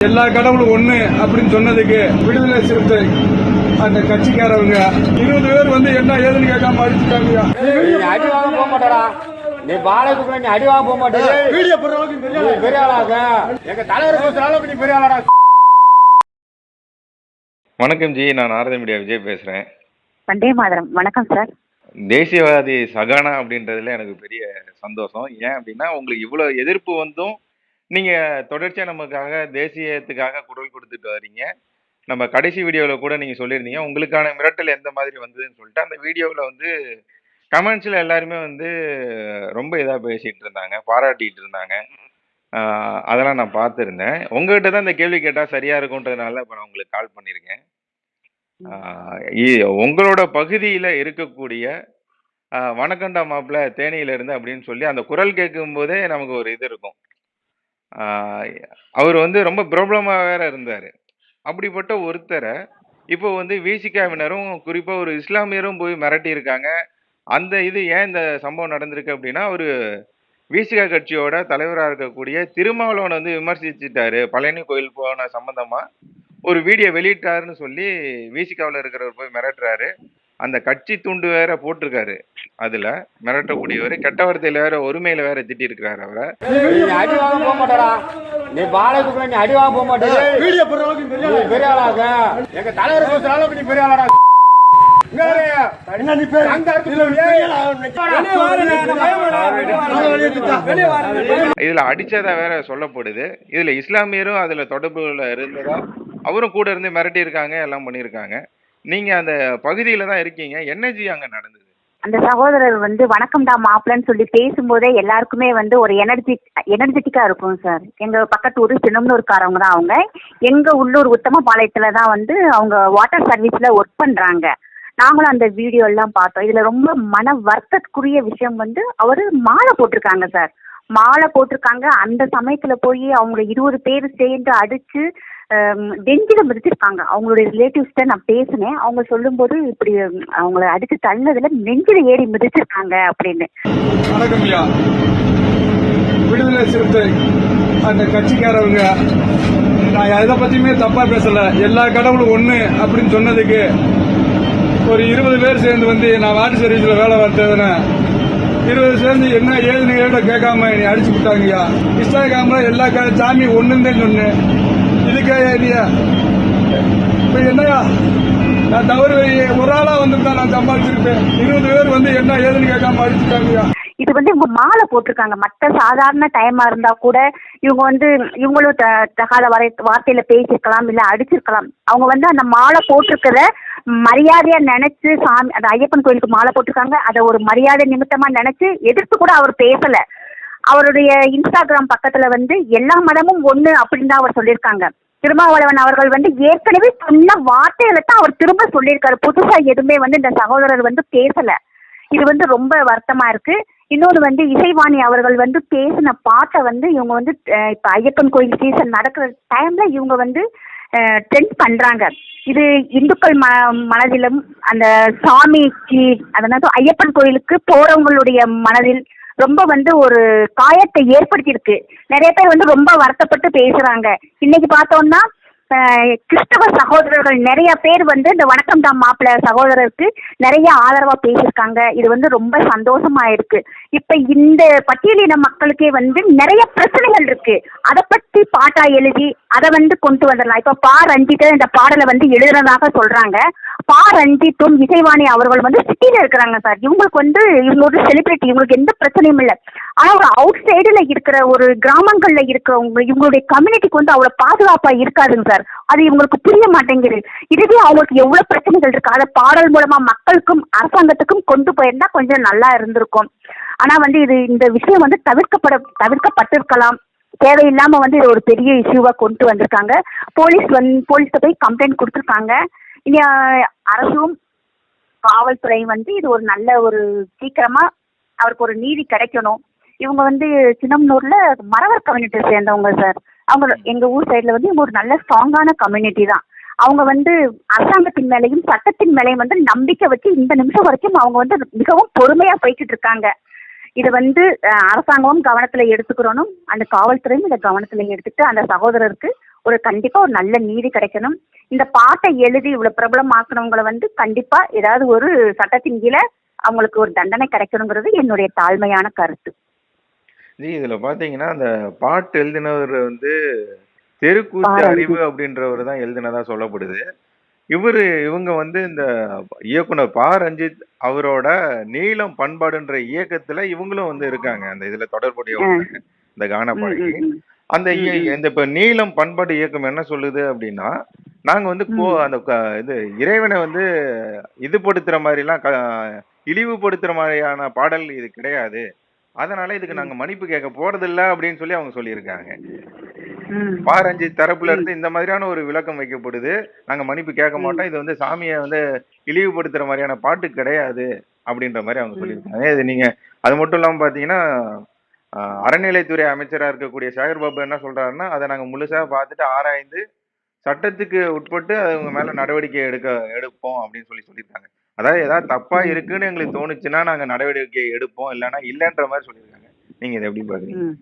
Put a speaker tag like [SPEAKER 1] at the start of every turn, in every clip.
[SPEAKER 1] எல்லா கடவுளும் ஒண்ணு அப்படின்னு சொன்னதுக்கு விடுதலை சிறுத்தை அந்த கட்சிக்காரவங்க இருபது பேர் வந்து என்ன ஏதுன்னு கேட்காம அடிச்சுட்டாங்கய்யா
[SPEAKER 2] நீ அடி வாங்க போக மாட்டடா. நீ பாலைக்கு போய் நீ அடி வாங்க போக மாட்டே
[SPEAKER 1] வீடியோ போடுற அளவுக்கு
[SPEAKER 2] நீ பெரிய ஆளாக எங்க தலைவர் பேசுற அளவுக்கு நீ பெரிய ஆளாடா
[SPEAKER 3] வணக்கம் ஜி நான் நாரத மீடியா விஜய் பேசுகிறேன்
[SPEAKER 4] வந்தே மாதரம். வணக்கம் சார்.
[SPEAKER 3] தேசியவாதி சகானா அப்படின்றதுல எனக்கு பெரிய சந்தோஷம். ஏன் அப்படின்னா உங்களுக்கு இவ்வளோ எதிர்ப்பு வந்தும் நீங்கள் தொடர்ச்சியாக நமக்காக தேசியத்துக்காக குரல் கொடுத்துட்டு வரீங்க நம்ம கடைசி வீடியோவில் கூட நீங்கள் சொல்லியிருந்தீங்க. உங்களுக்கான மிரட்டல் எந்த மாதிரி வந்ததுன்னு சொல்லிட்டு அந்த வீடியோவில் வந்து கமெண்ட்ஸில் எல்லாருமே வந்து ரொம்ப இதாக பேசிகிட்டு இருந்தாங்க பாராட்டிகிட்டு இருந்தாங்க. அதெல்லாம் நான் பார்த்துருந்தேன். உங்ககிட்ட தான் இந்த கேள்வி கேட்டால் சரியாக இருக்குன்றதுனால இப்போ நான் உங்களுக்கு கால் பண்ணியிருக்கேன். உங்களோட பகுதியில் இருக்கக்கூடிய வணக்கண்டா மாப்பிள்ள தேனியில இருந்து அப்படின்னு சொல்லி அந்த குரல் கேட்கும் போதே நமக்கு ஒரு இது இருக்கும். அவர் வந்து ரொம்ப பிரபலமா வேற இருந்தார். அப்படிப்பட்ட ஒருத்தரை இப்போ வந்து விசிகாவினரும் குறிப்பாக ஒரு இஸ்லாமியரும் போய் மிரட்டி இருக்காங்க அந்த இது ஏன் இந்த சம்பவம் நடந்திருக்கு அப்படின்னா ஒரு விசிகா கட்சியோட தலைவராக இருக்கக்கூடிய திருமாவளவன் வந்து விமர்சிச்சிட்டாரு. பழனி கோயில் போன சம்பந்தமா ஒரு வீடியோ வெளியிட்டாருன்னு சொல்லி விசிகாவில் இருக்கிறவர் போய் மிரட்டுறாரு. அந்த கட்சி துண்டு வேற போட்டிருக்காரு. அதுல மிரட்டக்கூடியவர் கெட்ட வார்த்தையில வேற ஒருமையில வேற திட்டி இருக்கிறாரு அவரை.
[SPEAKER 2] நீ அடி வாங்க போக மாட்டடா. நீ பாலைக்கு போய் நீ அடி வாங்க போக மாட்டே
[SPEAKER 1] வீடியோ போடுற அளவுக்கு
[SPEAKER 2] நீ பெரிய ஆளாக. எங்க தலைவர் பேசுற அளவுக்கு நீ பெரிய ஆளாடா.
[SPEAKER 3] இதுல அடிச்சதா வேற சொல்லப்படுது. இதுல இஸ்லாமியரும் அதுல தொடர்புல இருந்ததா அவரும் கூட இருந்து மிரட்டி இருக்காங்க எல்லாம் பண்ணியிருக்காங்க. நீங்க அந்த பகுதியில தான் இருக்கீங்க. என்னஜி அங்க நடந்தது?
[SPEAKER 4] அந்த சகோதரர் வந்து வணக்கம்டா மாப்பிள்ளன்னு சொல்லி பேசும்போதே எல்லாருக்குமே வந்து ஒரு எனர்ஜி எனர்ஜெட்டிக்கா இருக்கும் சார் எங்க பக்கத்து ஊர் சின்னம்னூர்காரவங்க தான் அவங்க. எங்க உள்ளூர் உத்தமபாளையத்துல தான் வந்து அவங்க வாட்டர் சர்வீஸ்ல ஒர்க் பண்றாங்க. நாங்களும் அந்த வீடியோ எல்லாம் பார்த்தோம். இதுல ரொம்ப மன வருத்தத்துக்குரிய விஷயம் வந்து அவரு மாலை போட்டிருக்காங்க சார் மாலை போட்டிருக்காங்க. அந்த சமயத்துல போய் அவங்க இருபது பேர் சேர்ந்து அடிச்சு டெஞ்சில மிதிச்சிருக்காங்க அவங்களுடைய ரிலேட்டிவ்ஸ்ட நான் பேசினேன். அவங்க சொல்லும்போது இப்படி அவங்கள அடிச்சு தள்ளதுல நெஞ்சில ஏறி மிதிச்சிருக்காங்க அப்படின்னு.
[SPEAKER 1] விடுதலை சிறுத்தை அந்த கட்சிக்காரவங்க நான் எதை பத்தியுமே தப்பா பேசல. எல்லா கடவுளும் ஒண்ணு அப்படின்னு சொன்னதுக்கு ஒரு இருபது பேர் சேர்ந்து வந்து நான் வாட்டர் சர்வீஸ்ல வேலை பார்த்ததுன்னு இருபது சேர்ந்து என்ன ஏதுன்னு கேட்ட கேட்காம நீ அடிச்சு விட்டாங்கய்யா. இன்ஸ்டாகிராம்ல எல்லா க- சாமி ஒண்ணுன்னு சொன்னேன். இதுக்கே நீ இப்ப என்னய்யா? நான் தவறு ஒரு ஆளா வந்துருந்தா நான் சம்பாதிச்சிருப்பேன். இருபது பேர் வந்து என்ன ஏதுன்னு கேட்காம அடிச்சுட்டாங்கய்யா
[SPEAKER 4] இது வந்து இவங்க மாலை போட்டிருக்காங்க. மற்ற சாதாரண டைமா இருந்தா கூட இவங்க வந்து இவங்களும் த- தகாத வரை வார்த்தையில பேசியிருக்கலாம் இல்ல அடிச்சிருக்கலாம். அவங்க வந்து அந்த மாலை போட்டிருக்கிறத மரியாதையா நினைச்சு சாமி அந்த ஐயப்பன் கோயிலுக்கு மாலை போட்டிருக்காங்க. அதை ஒரு மரியாதை நிமித்தமா நினைச்சு எதிர்த்து கூட அவர் பேசல. அவருடைய இன்ஸ்டாகிராம் பக்கத்துல வந்து எல்லா மதமும் ஒண்ணு அப்படின்னு தான் அவர் சொல்லியிருக்காங்க. திருமாவளவன் அவர்கள் வந்து ஏற்கனவே சொன்ன வார்த்தைகளை தான் அவர் திரும்ப சொல்லியிருக்காரு. புதுசா எதுவுமே வந்து இந்த சகோதரர் வந்து பேசல. இது வந்து ரொம்ப வருத்தமா இருக்கு. இன்னொன்று வந்து இசைவாணி அவர்கள் வந்து பேசின பாட்டை வந்து இவங்க வந்து இப்போ இப்ப ஐயப்பன் கோயில் சீசன் நடக்கிற டைம்ல இவங்க வந்து ட்ரெண்ட் பண்றாங்க. இது இந்துக்கள் ம மனதிலும் அந்த சாமிக்கு அதனால ஐயப்பன் கோயிலுக்கு போறவங்களுடைய மனதில் ரொம்ப வந்து ஒரு காயத்தை ஏற்படுத்தியிருக்கு. நிறைய பேர் வந்து ரொம்ப வருத்தப்பட்டு பேசுறாங்க. இன்னைக்கு பார்த்தோம்னா கிறிஸ்தவ சகோதரர்கள் நிறைய பேர் வந்து இந்த வணக்கம் தாம் மாப்பிள்ள சகோதரருக்கு நிறைய ஆதரவா பேசியிருக்காங்க. இது வந்து ரொம்ப சந்தோஷமா இருக்கு. இப்ப இந்த பட்டியலின மக்களுக்கே வந்து நிறைய பிரச்சனைகள் இருக்கு. அதை பத்தி பாட்டா எழுதி அதை வந்து கொண்டு வந்துடலாம். இப்ப பா ரஞ்சித் இந்த பாடலை வந்து எழுதுறதாக சொல்றாங்க. பா ரஞ்சித்தும் இசைவாணி அவர்கள் வந்து சிட்டியில இருக்கிறாங்க சார் இவங்களுக்கு வந்து இவங்க ஒரு செலிபிரிட்டி இவங்களுக்கு எந்த பிரச்சனையும் இல்லை. ஆனா ஒரு அவுட் சைடுல இருக்கிற ஒரு கிராமங்கள்ல இருக்கிறவங்க இவங்களுடைய கம்யூனிட்டிக்கு வந்து அவ்வளவு பாதுகாப்பா இருக்காதுங்க சார் அது இவங்களுக்கு புரிய மாட்டேங்குது. இதுவே அவங்களுக்கு எவ்வளவு பிரச்சனைகள் இருக்கு. அதை பாடல் மூலமா மக்களுக்கும் அரசாங்கத்துக்கும் கொண்டு போயிருந்தா கொஞ்சம் நல்லா இருந்திருக்கும். ஆனா வந்து இது இந்த விஷயம் வந்து தவிர்க்கப்பட தவிர்க்கப்பட்டிருக்கலாம். தேவையில்லாம வந்து இது ஒரு பெரிய இஷ்யூவா கொண்டு வந்திருக்காங்க. போலீஸ் வந்து போலீஸ்கிட்ட போய் கம்ப்ளைண்ட் கொடுத்துருக்காங்க. இனி அரசும் காவல்துறை வந்து இது ஒரு நல்ல ஒரு சீக்கிரமா அவருக்கு ஒரு நீதி கிடைக்கணும். இவங்க வந்து சின்னம்னூர்ல மறவர் கம்யூனிட்டியை சேர்ந்தவங்க சார் அவங்க எங்க ஊர் சைடுல வந்து இவங்க ஒரு நல்ல ஸ்ட்ராங்கான கம்யூனிட்டி தான். அவங்க வந்து அரசாங்கத்தின் மேலையும் சட்டத்தின் மேலையும் வந்து நம்பிக்கை வச்சு இந்த நிமிஷம் வரைக்கும் அவங்க வந்து மிகவும் பொறுமையா போய்கிட்டு இருக்காங்க. இது வந்து அரசாங்கமும் கவனத்துல எடுத்துக்கிறோனும் அந்த காவல்துறையும் இதை கவனத்துல எடுத்துட்டு அந்த சகோதரருக்கு ஒரு கண்டிப்பா ஒரு நல்ல நீதி கிடைக்கணும். இந்த பாட்டை எழுதி இவ்வளவு பிரபலமாக்குனவங்களை வந்து கண்டிப்பா ஏதாவது ஒரு சட்டத்தின் கீழே அவங்களுக்கு ஒரு தண்டனை கிடைக்கணுங்கிறது என்னுடைய தாழ்மையான கருத்து.
[SPEAKER 3] ஜி இதுல பாத்தீங்கன்னா அந்த பாட்டு எழுதினவர் வந்து தெருக்கூத்து. அறிவு அப்படின்றவர் தான் எழுதினதா சொல்லப்படுது. இவரு இவங்க வந்து இந்த இயக்குனர் பா. ரஞ்சித் அவரோட நீளம் பண்பாடுன்ற இயக்கத்துல இவங்களும் வந்து இருக்காங்க. அந்த இதுல தொடர்புடையவங்க இந்த கான பாடகி. அந்த இந்த இப்ப நீளம் பண்பாடு இயக்கம் என்ன சொல்லுது அப்படின்னா நாங்க வந்து கோ அந்த இது இறைவனை வந்து இதுபடுத்துற மாதிரி எல்லாம் இழிவுபடுத்துற மாதிரியான பாடல் இது கிடையாது. அதனால இதுக்கு நாங்க மன்னிப்பு கேட்க போறது இல்ல அப்படின்னு சொல்லி அவங்க சொல்லியிருக்காங்க. பாரஞ்சி தரப்புல இருந்து இந்த மாதிரியான ஒரு விளக்கம் வைக்கப்படுது. நாங்க மன்னிப்பு கேட்க மாட்டோம் இது வந்து சாமியை வந்து இழிவுபடுத்துற மாதிரியான பாட்டு கிடையாது அப்படின்ற மாதிரி அவங்க சொல்லியிருக்காங்க. இது நீங்க அது மட்டும் இல்லாம பாத்தீங்கன்னா அறநிலைத்துறை அமைச்சரா இருக்கக்கூடிய சேகர் பாபு என்ன சொல்றாருன்னா அதை நாங்க முழுசா பார்த்துட்டு ஆராய்ந்து சட்டத்துக்கு உட்பட்டு அவங்க மேல நடவடிக்கை எடுக்க எடுப்போம் அப்படின்னு சொல்லி சொல்லியிருக்காங்க. அதாவது ஏதாவது தப்பா இருக்குன்னு எங்களுக்கு தோணுச்சுன்னா நாங்க நடவடிக்கை எடுப்போம். இல்லைன்னா இல்லைன்ற மாதிரி சொல்லியிருக்காங்க. நீங்க இதை எப்படி பாக்குறீங்க?
[SPEAKER 4] ம்.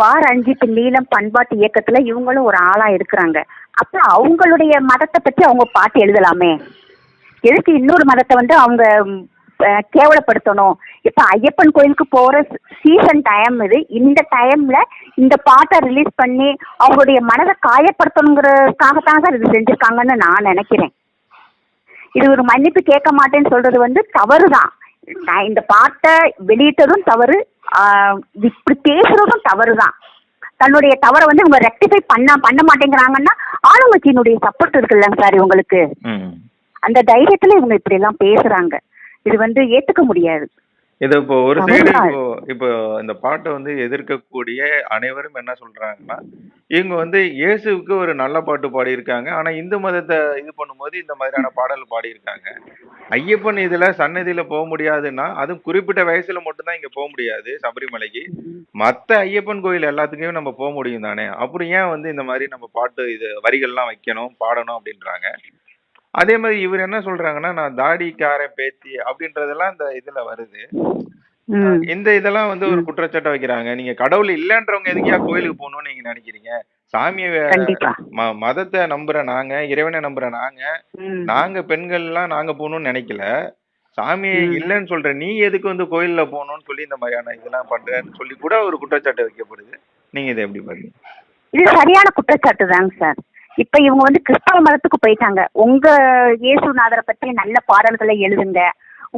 [SPEAKER 4] பா ரஞ்சித் நீலம் பண்பாட்டு இயக்கத்துல இவங்களும் ஒரு ஆளா இருக்கிறாங்க. அப்ப அவங்களுடைய மதத்தை பத்தி அவங்க பாட்டு எழுதலாமே? எதுக்கு இன்னொரு மதத்தை வந்து அவங்க கேவலப்படுத்தணும்? இப்ப ஐயப்பன் கோயிலுக்கு போற சீசன் டைம் இது. இந்த டைம்ல இந்த பாட்டை ரிலீஸ் பண்ணி அவங்களுடைய மனதை காயப்படுத்தணுங்கிறதுக்காகத்தான் சார் இது செஞ்சிருக்காங்கன்னு நான் நினைக்கிறேன். இது ஒரு மன்னிப்பு கேட்க மாட்டேன்னு சொல்றது வந்து தவறுதான். நான் இந்த பாட்டை வெளியிட்டதும் தவறு இப்படி பேசுறதும் தவறுதான். தன்னுடைய தவறை வந்து இவங்க ரெக்டிஃபை பண்ண பண்ண மாட்டேங்கிறாங்கன்னா ஆளுங்கட்சியினுடைய சப்போர்ட் இருக்குல்லங்க சார் இவங்களுக்கு. அந்த தைரியத்துல இவங்க இப்படி எல்லாம் பேசுறாங்க. இது வந்து ஏத்துக்க முடியாது.
[SPEAKER 3] இது இப்போ ஒரு சைடு. இப்போ இப்போ இந்த பாட்டை வந்து எதிர்க்கக்கூடிய அனைவரும் என்ன சொல்றாங்கன்னா இவங்க வந்து இயேசுவுக்கு ஒரு நல்ல பாட்டு பாடியிருக்காங்க. ஆனா இந்து மதத்தை இது பண்ணும்போது இந்த மாதிரியான பாடல் பாடியிருக்காங்க. ஐயப்பன் இதுல சன்னதியில போக முடியாதுன்னா அதுவும் குறிப்பிட்ட வயசுல மட்டும்தான் இங்க போக முடியாது சபரிமலைக்கு. மத்த ஐயப்பன் கோயில் எல்லாத்துக்குமே நம்ம போக முடியும் தானே? அப்புறம் ஏன் வந்து இந்த மாதிரி நம்ம பாட்டு இது வரிகள்லாம் வைக்கணும் பாடணும் அப்படின்றாங்க? அதே மாதிரி இவர் என்ன சொல்றாங்கன்னா நான் தாடிக்காரன் பேத்தி அப்படின்றதெல்லாம் இந்த இதுல வருது. இந்த இதெல்லாம் வந்து ஒரு குற்றச்சாட்டை வைக்கிறாங்க. நீங்க கடவுள் இல்லன்றவங்க எதுக்கியா கோயிலுக்கு போகணும்னு நீங்க நினைக்கிறீங்க? சாமியை மதத்தை நம்புற நாங்க இறைவனை நம்புற நாங்க. நாங்க பெண்கள் எல்லாம் நாங்க போகணும்னு நினைக்கல. சாமி. இல்லைன்னு சொல்ற நீ எதுக்கு வந்து கோயில்ல போகணும்னு சொல்லி இந்த மாதிரியான இதெல்லாம் பண்றேன்னு சொல்லி கூட ஒரு குற்றச்சாட்டு வைக்கப்படுது. நீங்க இதை எப்படி பாருங்க
[SPEAKER 4] இது சரியான குற்றச்சாட்டு தாங்க சார். இப்ப இவங்க வந்து கிறிஸ்தவ மதத்துக்கு போயிட்டாங்க. உங்க இயேசுநாதரை பற்றி நல்ல பாடல்களை எழுதுங்க.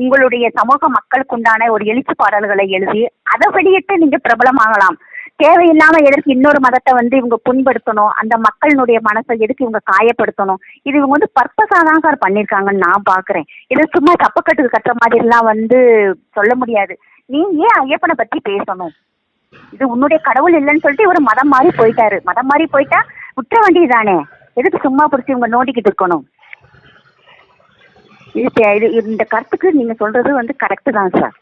[SPEAKER 4] உங்களுடைய சமூக மக்களுக்கு உண்டான ஒரு எழுச்சி பாடல்களை எழுதி அதை வெளியிட்டு நீங்க பிரபலமாகலாம். தேவையில்லாம எதற்கு இன்னொரு மதத்தை வந்து இவங்க புண்படுத்தணும்? அந்த மக்களினுடைய மனசை எதுக்கு இவங்க காயப்படுத்தணும்? இது இவங்க வந்து பர்பஸா தான் சார் பண்ணிருக்காங்கன்னு நான் பாக்குறேன். இது சும்மா தப்புக்கட்டுக்கு கட்டுற மாதிரி எல்லாம் வந்து சொல்ல முடியாது. நீ ஏன் ஐயப்பனை பத்தி பேசணும்? இது உன்னுடைய கடவுள் இல்லைன்னு சொல்லிட்டு இவர் மதம் மாறி போயிட்டாரு. மதம் மாறி போயிட்டா விட்டுற வேண்டியதுதானே எதுக்கு சும்மா பிடிச்சி உங்க நோண்டிக்கிட்டு இருக்கணும்? இது இது இந்த கருத்துக்கு நீங்க சொல்றது வந்து கரெக்ட் தான் சார்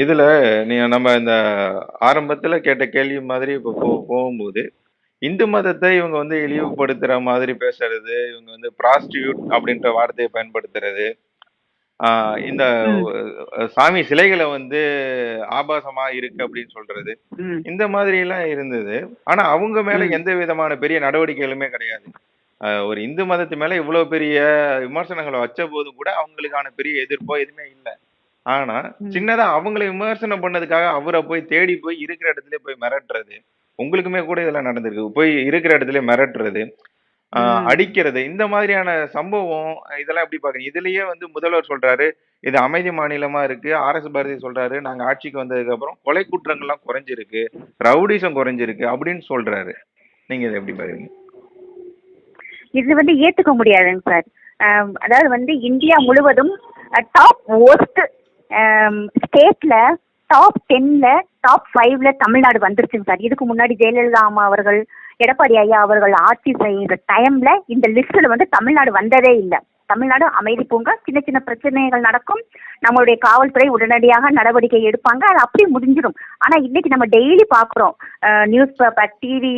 [SPEAKER 3] இதுல நீ நம்ம இந்த ஆரம்பத்துல கேட்ட கேள்வி மாதிரி இப்போ போ- போகும்போது இந்து மதத்தை இவங்க வந்து இழிவுபடுத்துற மாதிரி பேசுறது இவங்க வந்து ப்ராஸ்டியூட் அப்படின்ற வார்த்தையை பயன்படுத்துறது இந்த சாமி சிலைகளை வந்து ஆபாசமா இருக்கு அப்படின்னு சொல்றது. இந்த மாதிரி எல்லாம் இருந்தது. ஆனா அவங்க மேல. எந்த விதமான பெரிய நடவடிக்கைகளுமே கிடையாது. ஆஹ் ஒரு இந்து மதத்து மேல இவ்வளவு பெரிய விமர்சனங்களை வச்ச போது கூட அவங்களுக்கான பெரிய எதிர்ப்போ எதுவுமே இல்லை. ஆனா. சின்னதா அவங்களை விமர்சனம் பண்ணதுக்காக அவரை போய் தேடி போய் இருக்கிற இடத்துல போய் மிரட்டுறது. உங்களுக்குமே கூட இதெல்லாம் நடந்திருக்கு. போய் இருக்கிற இடத்துல மிரட்டுறது. அடிக்கிறது. இந்த மாதிரியான சம்பவம் இதெல்லாம் எப்படி பாக்குறீங்க இதுலயே வந்து முதல்வர் சொல்றாரு இது அமைதி மாநிலமா இருக்கு ஆர் எஸ் பாரதி சொல்றாரு நாங்க ஆட்சிக்கு வந்ததுக்கு அப்புறம் கொலை குற்றங்கள்லாம் குறைஞ்சிருக்கு ரவுடிசம் குறைஞ்சிருக்கு அப்படின்னு சொல்றாரு. நீங்க இதை எப்படி பாக்குறீங்க
[SPEAKER 4] இது வந்து ஏத்துக்க முடியாதுங்க சார். அதாவது வந்து இந்தியா முழுவதும் டாப் ஒஸ்ட் ஸ்டேட்ல டாப் டென்ல டாப் ஃபைவ்ல தமிழ்நாடு வந்துருச்சுங்க சார். இதுக்கு முன்னாடி ஜெயலலிதா அம்மா அவர்கள் எடப்பாடி ஐயா அவர்கள் ஆட்சி செய்கிற டைம்ல இந்த லிஸ்ட்ல வந்து தமிழ்நாடு வந்ததே இல்லை. தமிழ்நாடு அமைதி பூங்கா சின்ன சின்ன பிரச்சனைகள் நடக்கும். நம்மளுடைய காவல்துறை உடனடியாக நடவடிக்கை எடுப்பாங்க. அது அப்படியே முடிஞ்சிடும். ஆனா இன்னைக்கு நம்ம டெய்லி பாக்குறோம். நியூஸ் பேப்பர் டிவி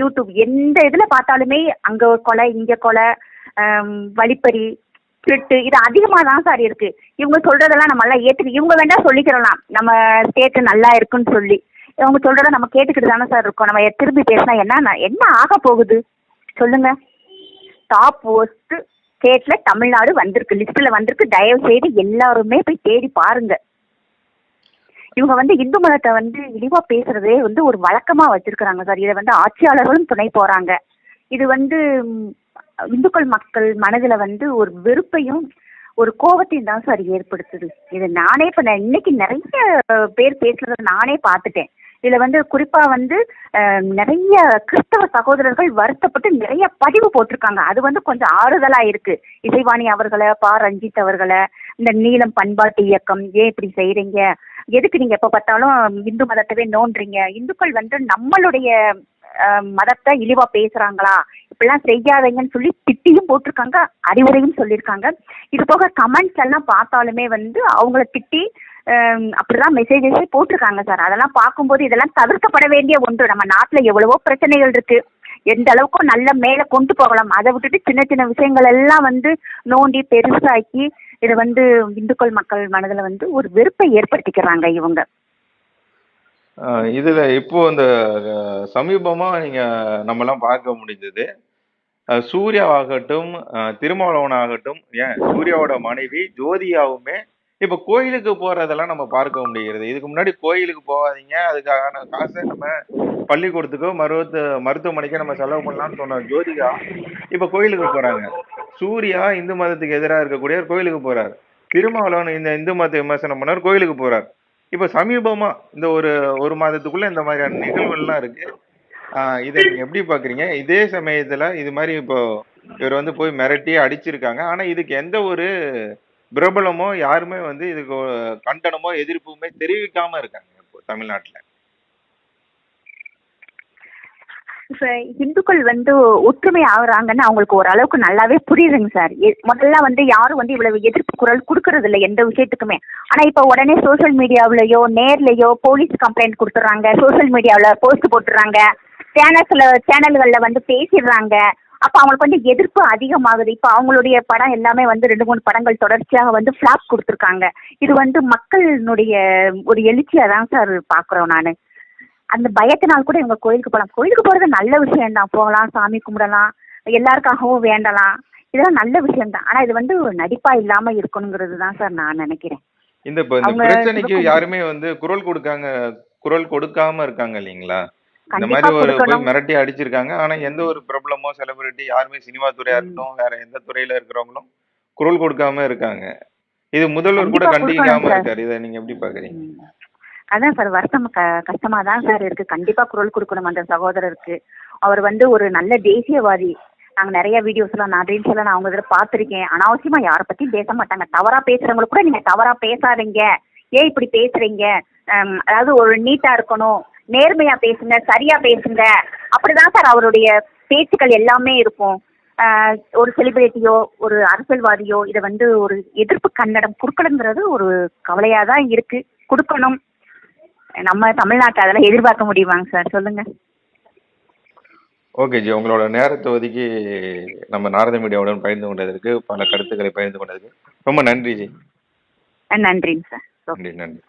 [SPEAKER 4] யூடியூப் எந்த இதுல பார்த்தாலுமே அங்க கொலை இங்க கொலை வழிப்பறி திருட்டு இது அதிகமாக தான் சார் இருக்கு. இவங்க சொல்றதெல்லாம் நம்ம எல்லாம் ஏற்றுக்கு இவங்க வேணா சொல்லிக்கிறலாம். நம்ம ஸ்டேட்டு நல்லா இருக்குன்னு சொல்லி. இவங்க சொல்றத நம்ம கேட்டுக்கிட்டு தானே சார் இருக்கோம். நம்ம திரும்பி பேசினா என்ன என்ன ஆக போகுது? சொல்லுங்க. டாப் ஒஸ்ட் ஸ்டேட்ல தமிழ்நாடு வந்திருக்கு. லிஸ்ட்ல வந்திருக்கு. தயவு செய்து எல்லாருமே போய் தேடி பாருங்க. இவங்க வந்து இந்து மதத்தை வந்து இழிவா பேசுறதே வந்து ஒரு வழக்கமா வச்சிருக்கிறாங்க சார் இதை வந்து ஆட்சியாளர்களும் துணை போறாங்க. இது வந்து இந்துக்கள் மக்கள் மனதுல வந்து ஒரு வெறுப்பையும் ஒரு கோபத்தையும் தான் சார் ஏற்படுத்துது. இது நானே இப்ப நான் இன்னைக்கு நிறைய பேர் பேசுறத நானே பார்த்துட்டேன். இதுல வந்து குறிப்பா வந்து நிறைய கிறிஸ்தவ சகோதரர்கள் வருத்தப்பட்டு நிறைய பதிவு போட்டிருக்காங்க. அது வந்து கொஞ்சம் ஆறுதலா இருக்கு. இசைவாணி அவர்களை பா. ரஞ்சித் அவர்களை இந்த நீளம் பண்பாட்டு இயக்கம் ஏன் இப்படி செய்கிறீங்க எதுக்கு நீங்க எப்ப பார்த்தாலும் இந்து மதத்தவே நோன்றீங்க? இந்துக்கள் வந்து நம்மளுடைய மதத்தை இழிவா பேசுறாங்களா? இப்படிலாம் செய்யாதீங்கன்னு சொல்லி திட்டியும் போட்டிருக்காங்க அறிவுரையும் சொல்லியிருக்காங்க. இது போக கமெண்ட்ஸ் எல்லாம் பார்த்தாலுமே வந்து அவங்கள திட்டி அப்படிதான் மெசேஜஸே போட்டிருக்காங்க சார். அதெல்லாம் பார்க்கும்போது இதெல்லாம் தவிர்க்கப்பட வேண்டிய ஒன்று. நம்ம நாட்டுல எவ்வளவோ பிரச்சனைகள் இருக்கு. எந்த அளவுக்கும் நல்ல மேல கொண்டு போகலாம். அதை விட்டுட்டு சின்ன சின்ன விஷயங்கள் எல்லாம் வந்து நோண்டி பெருசாக்கி இதை வந்து இந்துக்கள் மக்கள் மனதில் வந்து ஒரு வெறுப்பை ஏற்படுத்திக்கிறாங்க இவங்க.
[SPEAKER 3] இதுல இப்போ இந்த சமீபமா நீங்க நம்மலாம் பார்க்க முடிஞ்சது. சூர்யா சூர்யாவாகட்டும் அஹ், திருமாவளவன் ஆகட்டும் ஏன் சூர்யாவோட மனைவி ஜோதியாவுமே இப்ப கோயிலுக்கு போறதெல்லாம் நம்ம பார்க்க முடிகிறது. இதுக்கு முன்னாடி கோயிலுக்கு போகாதீங்க. அதுக்கான காசை நம்ம பள்ளிக்கூடத்துக்கோ மருத்துவ மருத்துவமனைக்கோ நம்ம செலவு பண்ணலாம்னு சொன்ன ஜோதிகா இப்ப கோயிலுக்கு போறாங்க. சூர்யா இந்து மதத்துக்கு எதிராக இருக்கக்கூடிய கோயிலுக்கு போறாரு. திருமாவளவன் இந்த இந்து மதத்தை விமர்சனம் பண்ணார் கோயிலுக்கு போறார். இப்போ சமீபமா இந்த ஒரு ஒரு மாதத்துக்குள்ள இந்த மாதிரியான நிகழ்வுகள்லாம் இருக்கு. இதை நீங்க எப்படி பாக்குறீங்க? இதே சமயத்துல இது மாதிரி இப்போ இவர் வந்து போய் மிரட்டி அடிச்சிருக்காங்க. ஆனா இதுக்கு எந்த ஒரு பிரபலமோ யாருமே வந்து இதுக்கு கண்டனமோ எதிர்ப்புமே தெரிவிக்காம இருக்காங்க இப்போ தமிழ்நாட்டுல.
[SPEAKER 4] இப்ப இந்துக்கள் வந்து ஒற்றுமை ஆகுறாங்கன்னு அவங்களுக்கு ஓரளவுக்கு நல்லாவே புரியுதுங்க சார். எ- முதல்ல வந்து யாரும் வந்து இவ்வளவு எதிர்ப்பு குரல் கொடுக்கறது இல்லை எந்த விஷயத்துக்குமே. ஆனா இப்ப உடனே சோஷியல் மீடியாவிலயோ நேர்லயோ போலீஸ் கம்ப்ளைண்ட் கொடுத்துறாங்க சோஷியல் மீடியாவில போஸ்ட் போட்டுறாங்க சேனல்ஸ்ல சேனல்கள்ல வந்து பேசிடுறாங்க. அப்ப அவங்களுக்கு வந்து எதிர்ப்பு அதிகமாகுது. இப்ப அவங்களுடைய படம் எல்லாமே வந்து ரெண்டு மூணு படங்கள் தொடர்ச்சியாக வந்து ஃபிளாப் கொடுத்துருக்காங்க. இது வந்து மக்களினுடைய ஒரு எழுச்சியா தான் சார் பாக்குறோம் நான். அந்த பயத்தினால் கூட இவங்க கோயிலுக்கு போகலாம். கோயிலுக்கு போறது நல்ல விஷயம் தான் போகலாம் சாமி கும்பிடலாம் எல்லாருக்காகவும் வேண்டலாம். இதெல்லாம் நல்ல விஷயம் தான் ஆனா இது வந்து ஒரு நடிப்பா இல்லாம இருக்கணுங்கிறது தான் சார் நான் நினைக்கிறேன்.
[SPEAKER 3] இந்த பிரச்சனைக்கு யாருமே வந்து குரல் கொடுக்காங்க குரல் கொடுக்காம இருக்காங்க இல்லைங்களா? இந்த மாதிரி ஒரு மிரட்டி அடிச்சிருக்காங்க. ஆனா எந்த ஒரு பிரபலமோ செலிபிரிட்டி யாருமே சினிமா துறையா இருக்கட்டும் வேற எந்த துறையில இருக்கிறவங்களும் குரல் கொடுக்காம இருக்காங்க. இது முதல்வர் கூட கண்டிக்காம. இருக்காரு இதை நீங்க எப்படி பாக்குறீங்க.
[SPEAKER 4] அதான் சார் வருத்தம் க கஷ்டமா தான் சார் இருக்கு. கண்டிப்பா குரல் கொடுக்கணும் அந்த சகோதரருக்கு. அவர் வந்து ஒரு நல்ல தேசியவாதி. நாங்க நிறைய வீடியோஸ் எல்லாம் நான் ரீல்ஸ் எல்லாம் நான் அவங்க இதில் பார்த்துருக்கேன். அனாவசியமா யாரை பத்தியும் பேச மாட்டாங்க. தவறா பேசுறவங்களுக்கு கூட நீங்க தவறா பேசாதீங்க. ஏன் இப்படி பேசுறீங்க? அதாவது ஒரு நீட்டா இருக்கணும். நேர்மையா பேசுங்க சரியா பேசுங்க. அப்படிதான் சார் அவருடைய பேச்சுக்கள் எல்லாமே இருக்கும். ஒரு செலிபிரிட்டியோ ஒரு அரசியல்வாதியோ இதை வந்து ஒரு எதிர்ப்பு கன்னடம் கொடுக்கணுங்கிறது ஒரு கவலையா தான் இருக்கு. கொடுக்கணும். நம்ம தமிழ்நாட்டை அதெல்லாம் எதிர்பார்க்க முடியுமாங்க சார்? சொல்லுங்க.
[SPEAKER 3] ஓகே ஜி. உங்களோட நேரத்தை ஒதுக்கி நம்ம நாரத மீடியாவுடன் பகிர்ந்து கொண்டதற்கு பல கருத்துக்களை பகிர்ந்து கொண்டதுக்கு ரொம்ப நன்றி ஜி.
[SPEAKER 4] நன்றிங்க சார்.
[SPEAKER 3] நன்றி நன்றி.